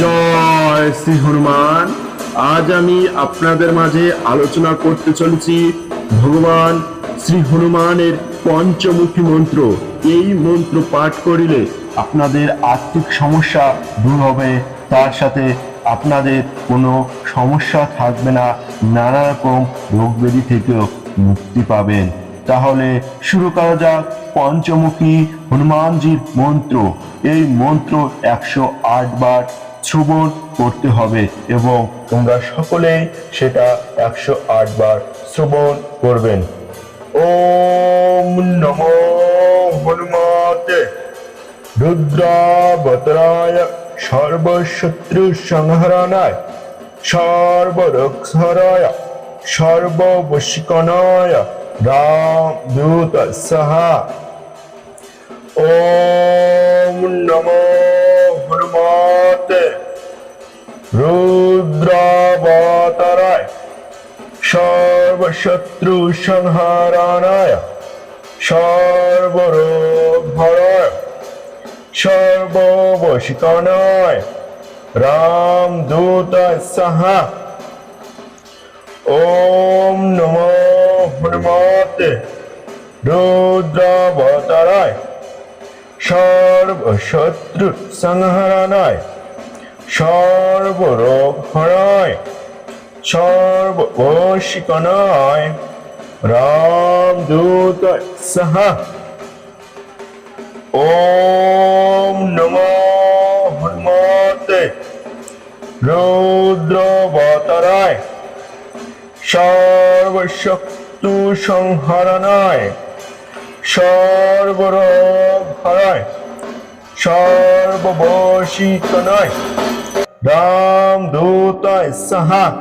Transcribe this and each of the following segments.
জয় শ্রী হনুমান। আজ আমি আপনাদের মাঝে আলোচনা করতে চলেছি ভগবান শ্রী হনুমানের পঞ্চমুখী মন্ত্র। এই মন্ত্র পাঠ করিলে আপনাদের আর্থিক সমস্যা দূর হবে, তার সাথে আপনাদের কোনো সমস্যা থাকবে না, নানা রকম রোগ ব্যাধি থেকেও মুক্তি পাবেন। তাহলে শুরু করা যাক পঞ্চমুখী হনুমানজির মন্ত্র। এই মন্ত্র একশো আট বার শ্রবণ করতে হবে এবং তোমরা সকলেই সেটা একশো আট বার শ্রবণ করবেন। ওম নমো রুদ্রাবতরায় সর্বশত্রু সংহরণায় সর্বরক্ষরায় সর্ববশিকনায় রাম দূত সাহা। ওম নমো রুদ্রাবতারায়, সর্বশত্রু সংহারানায় সর্বরোগ ভরায় সর্ববশিকনায় রাম দূত সাহা। ওম নমো হনুমতে রুদ্রাবতারায়, সর্বশত্রু সংহরণায় সর্বরোগ হরায় সর্বশিকনায় রাম দূত সাহা। ওম নমো হনুমতে রুদ্রবতরায় সর্বশক্তু সংহরণায় সর্বরোগ হরায় সর্ববশীকনায় রাম দূতায় সাহা।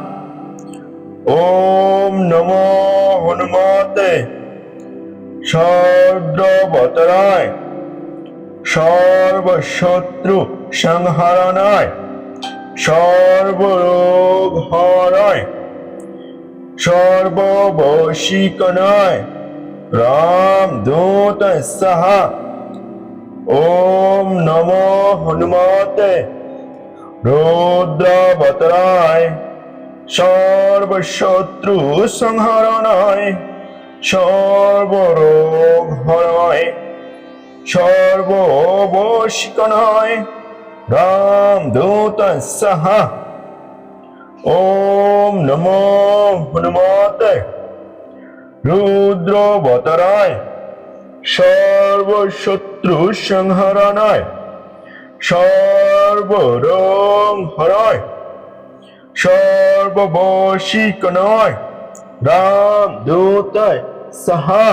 ওম নমো হনুমতে। সর্বতরায় সর্বশত্রু সংহরণায়। সর্বরোগ হরায় সর্ববশীকনায়। রাম দূত সাহা। ওম নমো হনুমতে। রুদ্রবতরায়, সর্বশত্রু সংহরণায় সর্বরোগ হরায় সর্ববশিকনায় রাম দূত সাহা। ওম নমো হনুমতে রুদ্রবতরায়, সর্বশত্রু সংহরণায় সর্বরোগ হরায় সর্ববশীকনায় রাম দূতায় সাহা।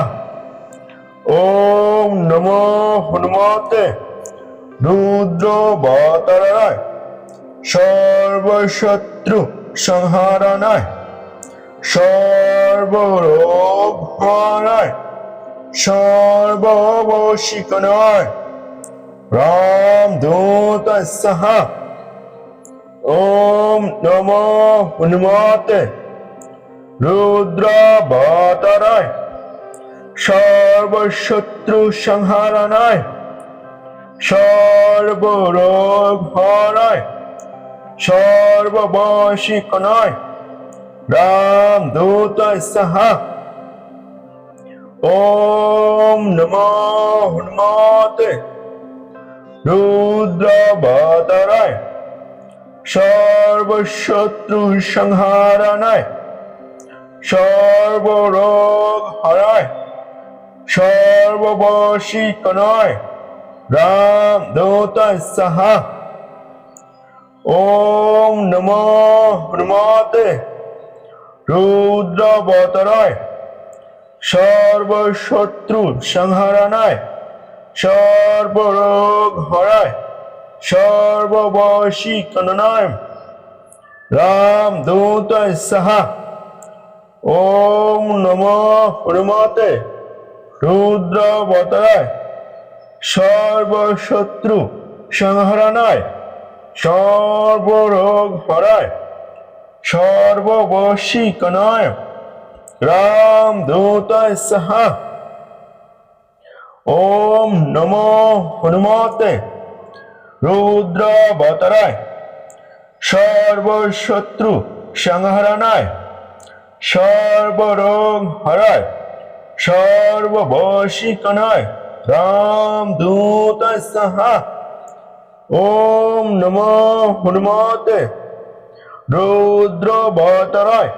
ওম নমো হনুমতে রুদ্র রুদ্রবতরায় সর্বশত্রু সংহারণায় সর্বরোগ হরায় সর্ববশিক রাম দূত সাহা ওম নমো হনুমতে রুদ্রবতরায় সর্বশত্রু সংহারণায় সর্বরোগ হরায় সর্ববশিকনায় রাম দূত সাহা ওম নমো হনুমতে রুদ্রবতরায় সর্বশত্রু সংহারণায় সর্বরোগ হরায় সর্ববশীকনায়, রাম দূত সাহা। ওম নমো হনুমতে রুদ্রবতরায় সর্বশত্রু সংহারণায় সর্বরোগ হরায় সর্ববশীকনায় রাম দূত সাহা, ওম নমো হনুমতে রুদ্রবতরায়, সর্বশত্রু সংহরণায় সর্বরোগ হরায় সর্ববশীকনায় রাম দূত সাহা ওম নমো হনুমতে। রুদ্রবতরায়। সর্বশত্রু সংহরণায় সর্বরোগ হরায়। সর্ববশীকণায় রাম দূত সাহা। ওম নমো হনুমতে। রৌদ্র বতরায়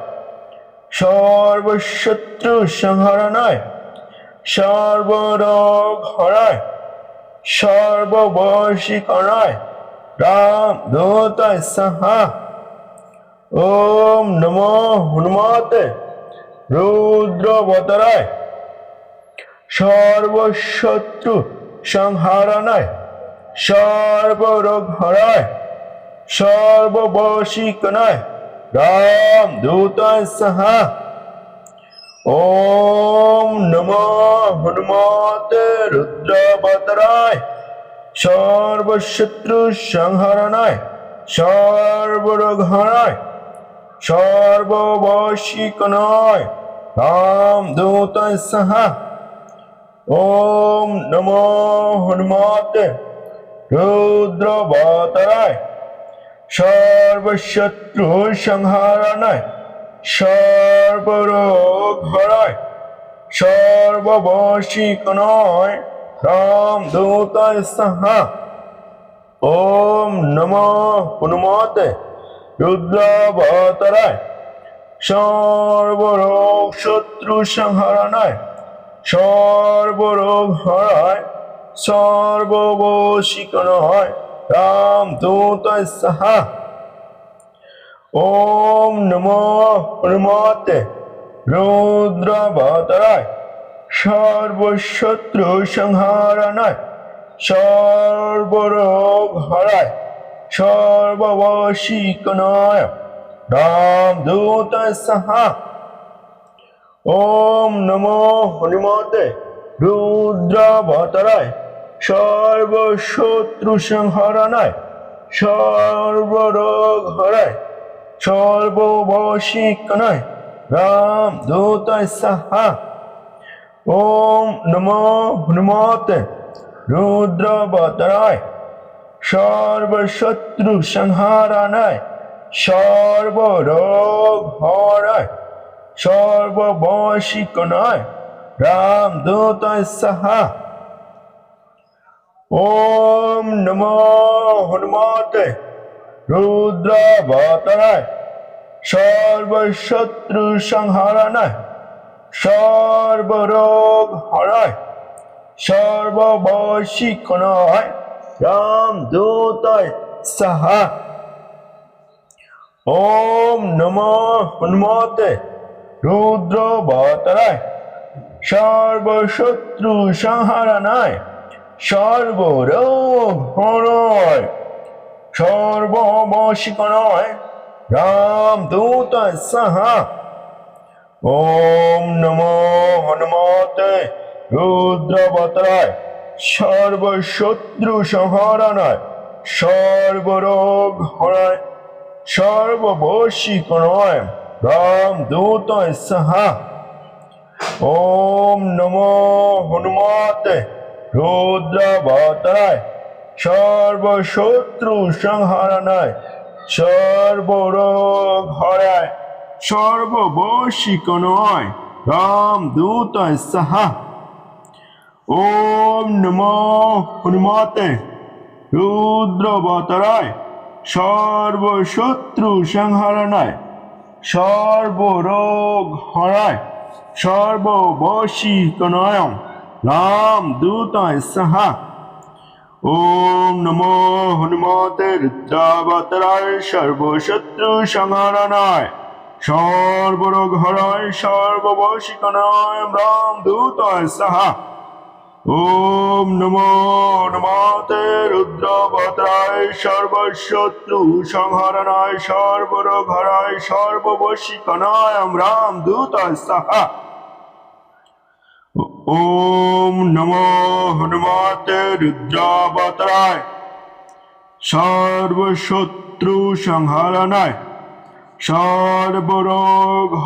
সর্বশত্রু সংহরণায় সর্বরোগ হরায় সর্ববশীকরণায় রাম দূত সাহা। ওম নমো হনুমতে রুদ্র বতরায় সর্বশত্রু সংহারণায় সর্বরোগ হরায় সর্ববশীকণায় রাম দূতায় সাহা। ওম নমো হনুমতে রুদ্র বতরায় সর্বশত্রু সংহরণায় সর্বরোগ হরায় সর্ববশীকণায় রাম দূতায় সাহা। ওম নমো হনুমতে রুদ্র বতরায় সর্বশত্রু সংহারণায় সর্বরোগ হরায় সর্ববশীকণায় রাম দূতায় সাহা। ওম নমো হনুমতে রুদ্রাবতরায় সর্বরোগ শত্রু সংহরণায় সর্বরোগ হরায় সর্ববশিক নয়, রাম দূতায় সাহা। ওম নমো হনুমতে রুদ্রাবতরায় সর্বশত্রু সংহারণায় সর্বরোগ হরায় সর্ববশীকণায় রাম দূত সাহা ওম নমো হনুমতে রুদ্রাবতরায় সর্বশত্রু সংহরণায় সর্বরোগ হরায় সর্ববশীকণায় রাম দূত সাহা। ওম নমো হনুমতে রুদ্রবতরায় সর্বশত্রু সংহারানায়। সর্বরোগ হরায়। সর্ববশীকণায় রাম দূত সাহা। ওম নমো হনুমতে রুদ্রবতরায় সর্বশত্রু সংহারানায় সর্বরোগ হরায় সর্ববশীকণায়, রাম দূতায় সাহা। ওম নমো হনুমতে রুদ্র বতরায় সর্বশত্রু সংহারানায় সর্বরোগ হরয় সর্ববশীকণায় রাম দূতায় সাহা। ওম নমো হনুমতে রুদ্রবতরায় সর্বশত্রু সংহরণায় সর্বরোগ হরায় সর্ববশীকরণায় রাম দূতয় সাহা। ওম নমো হনুমতে রুদ্রবতরায় সর্বশত্রু সংহরণায় সর্বরোগ হরায় সর্ববশীকণায় রাম দূতয় সাহা। ওম নমো হনুমতে রুদ্রবতরায়, সর্বশত্রু সংহরণায় সর্বরোগ হরায় সর্ববশীকণায় রাম দূতয় সাহা। ওম নমো হনুমতে রুদ্রাবতরায় সর্বশত্রু সংহরণায় সর্বরোগ হরায় সর্ববশীকণায় রাম দূতয় সাহা। ওম নমো নমতে রুদ্রবতরায় সর্বশত্রু সংহরণায় হরায় সর্ববশীকণায় রাম দূতয় সাহা। ওম নম হনুমাতে রুদ্রাবতরায় সর্বশত্রু সংহরণায় সর্বরোগ